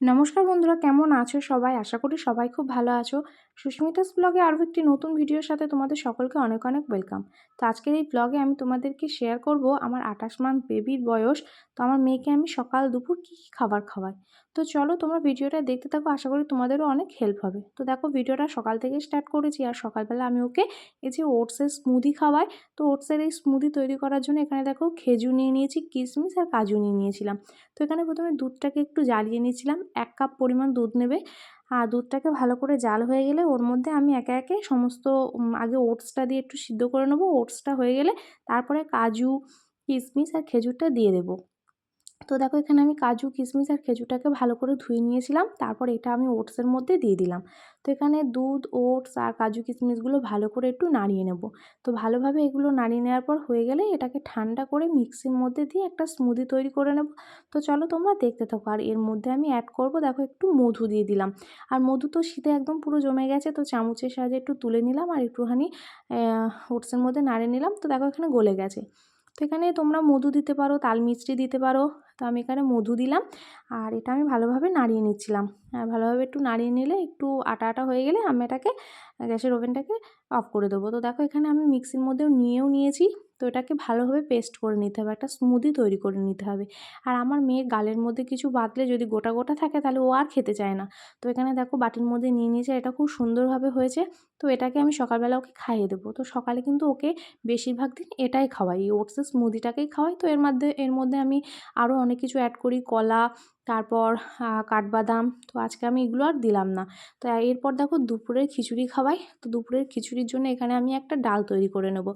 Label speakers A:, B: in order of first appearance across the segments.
A: নমস্কার বন্ধুরা, কেমন আছো সবাই? আশা করি সবাই খুব ভালো আছো। সুস্মিতাস ব্লগে আরও একটি নতুন ভিডিওর সাথে তোমাদের সকলকে অনেক অনেক ওয়েলকাম তো আজকের এই ব্লগে আমি তোমাদেরকে শেয়ার করব আমার আঠাশ মান্থ বেবির বয়স। তো আমার মেয়েকে আমি সকাল দুপুর কী কী খাবার খাওয়াই? তো চলো তোমরা ভিডিওটা দেখতে থাকো, আশা করি তোমাদেরও অনেক হেল্প হবে। তো দেখো ভিডিওটা সকাল থেকে স্টার্ট করেছি আর সকালবেলা আমি ওকে এই যে ওটসের স্মুদি খাওয়াই। তো ওটসের এই স্মুদি তৈরি করার জন্য এখানে দেখো খেজুর নিয়ে নিয়েছি, কিশমিশ আর কাজু নিয়ে নিয়েছিলাম। তো এখানে প্রথমে দুধটাকে একটু জ্বালিয়ে নিয়েছিলাম, এক কাপ পরিমাণ দুধ নেবে। আর দুধটাকে ভালো করে জাল হয়ে গেলে ওর মধ্যে আমি একে একে সমস্ত আগে ওটসটা দিয়ে একটু সিদ্ধ করে নেব। ওটসটা হয়ে গেলে তারপরে কাজু, কিশমিশ আর খেজুরটা দিয়ে দেবো। তো দেখো, এখানে আমি কাজু, কিশমিশ আর খেজুরটাকে ভালো করে ধুয়ে নিয়েছিলাম। তারপর এটা আমি ওটসের মধ্যে দিয়ে দিলাম। তো এখানে দুধ, ওটস আর কাজু, কিশমিশগুলো ভালো করে একটু নাড়িয়ে নেব। তো ভালোভাবে এগুলো নাড়িয়ে নেওয়ার পর হয়ে গেলে এটাকে ঠান্ডা করে মিক্সির মধ্যে দিয়ে একটা স্মুদি তৈরি করে নেব। তো চলো তোমরা দেখতে থাকো, আর এর মধ্যে আমি অ্যাড করব, দেখো একটু মধু দিয়ে দিলাম। আর মধু তো শীতে একদম পুরো জমে গেছে, তো চামচের সাহায্যে একটু তুলে নিলাম আর একটুখানি ওটসের মধ্যে নাড়িয়ে নিলাম। তো দেখো এখানে গলে গেছে। তো এখানে তোমরা মধু দিতে পারো, তাল মিষ্টি দিতে পারো তো আমি এখানে মধু দিলাম আর এটা আমি ভালোভাবে নাড়িয়ে নিচ্ছিলাম। আর ভালোভাবে একটু নাড়িয়ে নিলে একটু আটা আটা হয়ে গেলে আমি এটাকে, গ্যাসের ওভেনটাকে অফ করে দেবো। তো দেখো এখানে আমি মিক্সির মধ্যেও নিয়েও নিয়েছি। তো এটাকে ভালোভাবে পেস্ট করে নিতে হবে, একটা স্মুদি তৈরি করে নিতে হবে। আর আমার মেয়ে গালের মধ্যে কিছু বাতলে যদি গোটা গোটা থাকে তাহলে ও আর খেতে চায় না। তো এখানে দেখো বাটির মধ্যে নিয়ে নিয়েছে এটা খুব সুন্দরভাবে হয়েছে। তো এটাকে আমি সকালবেলা ওকে খাইয়ে দেবো। তো সকালে কিন্তু ওকে বেশিরভাগ দিন এটাই খাওয়াই এই ওটসের স্মুদিটাকেই খাওয়াই। তো এর মধ্যে এর মধ্যে আমি আরও অনেক কিছু অ্যাড করি, কলা, তারপর কাঠবাদাম। তো আজকে আমি এগুলো আর দিলাম না। তো এরপর দেখো দুপুরের খিচুড়ি খাওয়াই। তো দুপুরের খিচুড়ির জন্য এখানে আমি একটা ডাল তৈরি করে নেব।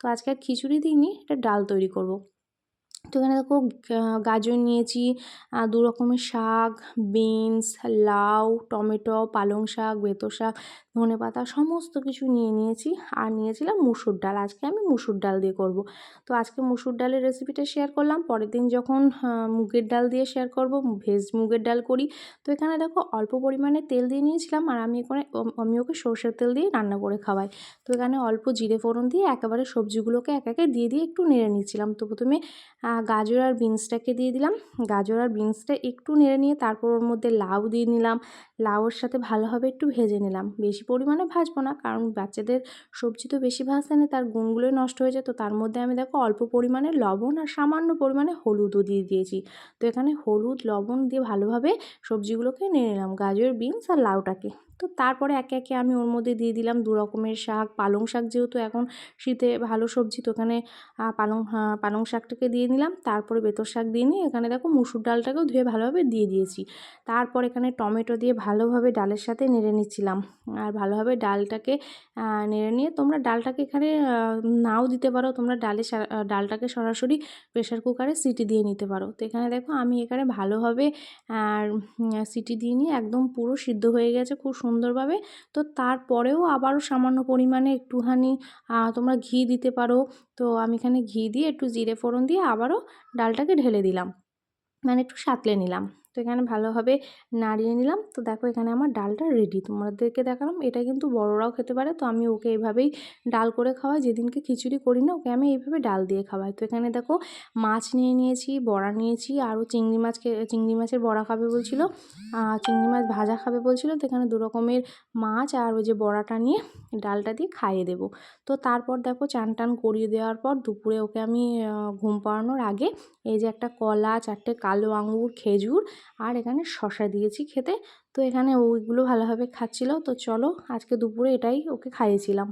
A: তো আজকে আর খিচুড়ি দিইনি, একটা ডাল তৈরি করব। তো এখানে দেখো গাজর নিয়েছি দু রকমের শাক, বিনস, লাউ, টমেটো, পালং শাক, বেতো শাক, ধনে পাতা, সমস্ত কিছু নিয়ে নিয়েছি। আর নিয়েছিলাম মুসুর ডাল। আজকে আমি মুসুর ডাল দিয়ে করব। তো আজকে মুসুর ডালের রেসিপিটা শেয়ার করলাম। পরের দিন যখন মুগের ডাল দিয়ে শেয়ার করব, ভেজ মুগের ডাল করি। তো এখানে দেখো, অল্প পরিমাণে তেল দিয়ে নিয়েছিলাম। আর আমি এখানে আমি ওকে সর্ষের তেল দিয়ে রান্না করে খাওয়াই। তো এখানে অল্প জিরে ফোড়ন দিয়ে একেবারে সবজিগুলোকে এক একে দিয়ে দিয়ে একটু নেড়ে নিচ্ছিলাম তো প্রথমে গাজর আর বিনসটাকে দিয়ে দিলাম। গাজর আর বিনসটা একটু নেড়ে নিয়ে তারপর ওর মধ্যে লাউ দিয়ে নিলাম। লাউয়ের সাথে ভালোভাবে একটু ভেজে নিলাম। বেশি পরিমাণে ভাজবো না, কারণ বাচ্চাদের সবজি তো বেশি ভাজতে নেই, তার গুণগুলোই নষ্ট হয়ে যায়। তো তার মধ্যে আমি দেখো অল্প পরিমাণে লবণ আর সামান্য পরিমাণে হলুদও দিয়ে দিয়েছি। তো এখানে হলুদ, লবণ দিয়ে ভালোভাবে সবজিগুলোকে নিয়ে নিলাম, গাজর, বিনস আর লাউটাকে। তো তারপরে একে একে আমি ওর মধ্যে দিয়ে দিলাম দু রকমের শাক। পালং শাক যেহেতু এখন শীতে ভালো সবজি তো এখানে পালং পালং শাকটাকে দিয়ে নিলাম তারপরে বেতর শাক দিয়ে নিয়ে এখানে দেখো মুসুর ডালটাকেও ধুয়ে ভালোভাবে দিয়ে দিয়েছি। তারপর এখানে টমেটো দিয়ে ভালোভাবে ডালের সাথে নেড়ে নিচ্ছিলাম। আর ভালোভাবে ডালটাকে নেড়ে নিয়ে তোমরা ডালটাকে এখানে নাও দিতে পারো। তোমরা ডালে ডালটাকে সরাসরি প্রেশার কুকারে সিটি দিয়ে নিতে পারো। তো এখানে দেখো আমি এখানে ভালোভাবে, আর সিটি দিয়ে নিয়ে একদম পুরো সিদ্ধ হয়ে গেছে। খুব সুন্দরভাবে। তো তারপরেও আবারও সামান্য পরিমাণে একটুখানি তোমরা ঘি দিতে পারো। তো আমি এখানে ঘি দিয়ে একটু জিরে ফোড়ন দিয়ে আবারও ডালটাকে ঢেলে দিলাম। মানে একটু সাঁতলে নিলাম। তো এখানে ভালোভাবে নাড়িয়ে নিলাম। তো দেখো এখানে আমার ডালটা রেডি তোমাদেরকে দেখালাম। এটা কিন্তু বড়রাও খেতে পারে। তো আমি ওকে এইভাবেই ডাল করে খাওয়াই। যেদিনকে খিচুড়ি করি না, ওকে আমি এইভাবে ডাল দিয়ে খাওয়াই। তো এখানে দেখো মাছ নিয়ে নিয়েছি, বড়া নিয়েছি আরও চিংড়ি মাছকে চিংড়ি মাছের বড়া খাবে বলছিল। চিংড়ি মাছ ভাজা খাবে বলছিল। তো এখানে দু রকমের মাছ আর ওই যে বড়াটা নিয়ে ডালটা দিয়ে খাইয়ে দেবো। তো তারপর দেখো চান টান করিয়ে দেওয়ার পর দুপুরে ওকে আমি ঘুম পাড়ানোর আগে এই যে একটা কলা, চারটে কালো আঙুর খেজুর আর এখানে শশা দিয়েছি খেতে। তো এখানে ওইগুলো ভালোভাবে খাচ্ছিল। তো চলো, আজকে দুপুরে এটাই ওকে খাইয়েছিলাম।